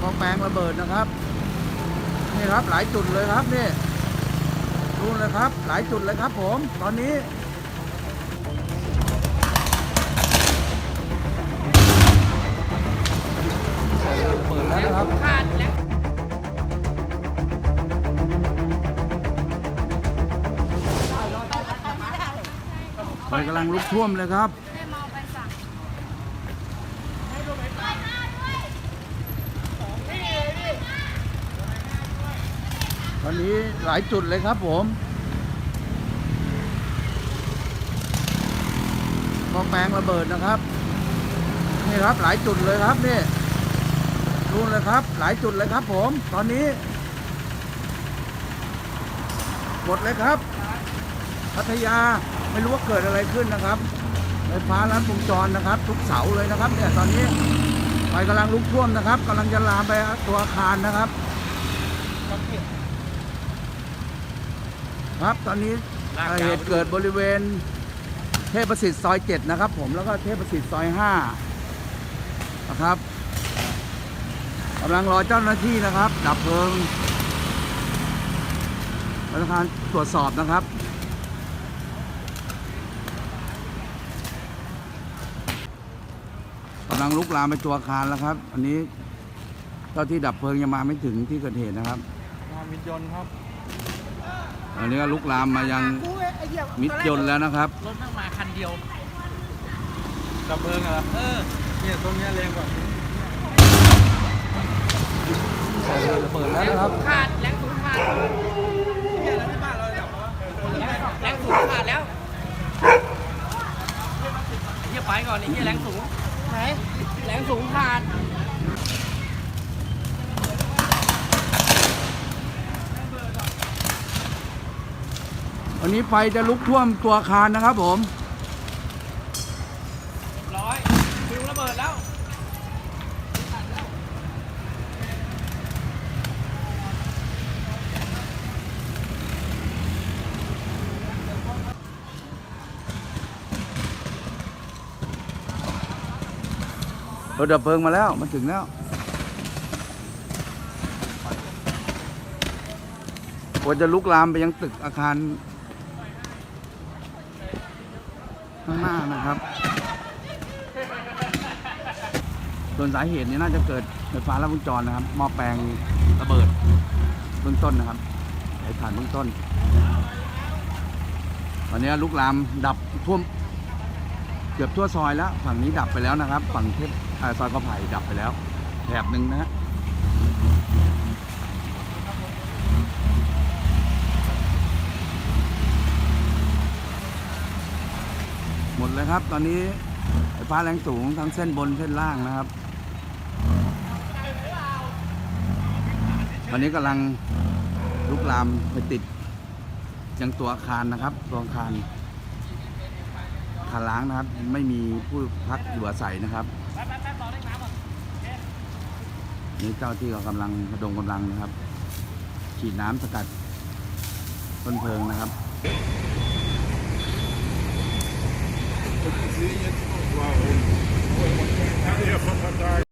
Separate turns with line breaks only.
คลองแปลงระเบิดนะครับ นี่ครับหลายจุดเลยครับนี่ดูเลยครับ หลายจุดเลยครับ ผม ตอนนี้เปิดแล้วนะครับ
ขาดแล้ว
ไฟกำลังลุกท่วมเลยครับ
ได้มองไปสั่ง
ตอนนี้หลายจุดเลยครับผมคลองแปงระเบิดนะครับ นี่ครับหลายจุดเลยครับนี่ดูเลยครับ หลายจุดเลยครับ ผม ตอนนี้ หมดเลยครับ พัทยาไม่รู้ว่าเกิดอะไรขึ้นนะครับไฟฟ้าลัดวงจรนะครับ ทุกเสาเลยนะครับ เนี่ยตอนนี้ไฟกำลังลุกท่วมนะครับกำลังจะลามไปตัวอาคารนะครับ ครับ ตอนนี้เอ่อเหตุเกิดบริเวณ เทพประสิทธิ์ซอยเจ็ดนะครับ ผมแล้วก็เทพประสิทธิ์ซอยห้านะครับกำลังรอเจ้าหน้าที่นะครับ ดับเพลิงธนาคารตรวจสอบนะครับ กำลังลุกลามไปตัวอาคารแล้วครับ อันนี้เจ้าที่ดับเพลิงยังมาไม่ถึงที่เกิดเหตุนะครับ
งานมิตรยนต์ครับ
อันนี้ก็ลุกลามมายังมิตรยนต์แล้วนะครับ
รถนั่งมาคันเดียว
ดับเพลิงเหรอ
เออ
เนี่ยตรงเนี้ยแรงกว่า
เปิดแล้วนะครับ
ขาดแรงสูงขาด
เนี่ยแล้วที่บ้านเราดับแล้ว
แรงสูงขาดแล้วเฮียไปก่อนไอ้เฮียแรงสูงไหนแรงสูงขาด
วันนี้ไฟจะลุกท่วมตัวอาคารนะครับผม
ร้อยฟิวระเบิดแล้ว
รถดับเพลิงมาแล้วมาถึงแล้วกว่าจะลุกลามไปยังตึกอาคารานะครับ ส่วนสาเหตุนี้น่าจะเกิดไฟฟ้าลัดวงจรนะครับหม้อแปลงระเบิดเบื้องต้นนะครับไอ้ฐานเบื้องต้นตอนนี้ลุกลามดับท่วมเกือบทั่วซอยแล้ว ฝั่งนี้ดับไปแล้วนะครับ ฝั่งเทพซอยกระไผ่ดับไปแล้วแถบหนึ่งนะฮะ ดเลยครับ ตอนนี้ไฟฟ้าแรงสูงทั้งเส้นบนเส้นล่างนะครับ ตอนนี้กำลังลุกลามไปติดยังตัวอาคารนะครับ ตัวอาคารอาคาล้างนะครับ ไม่มีผู้พักอยู่อาศัยนะครับนี่เจ้าที่ก็กำลังระดมกำลังนะครับ ฉีดน้ำสกัดต้นเพลิงนะครับ
Wow. Kan je van vandaag.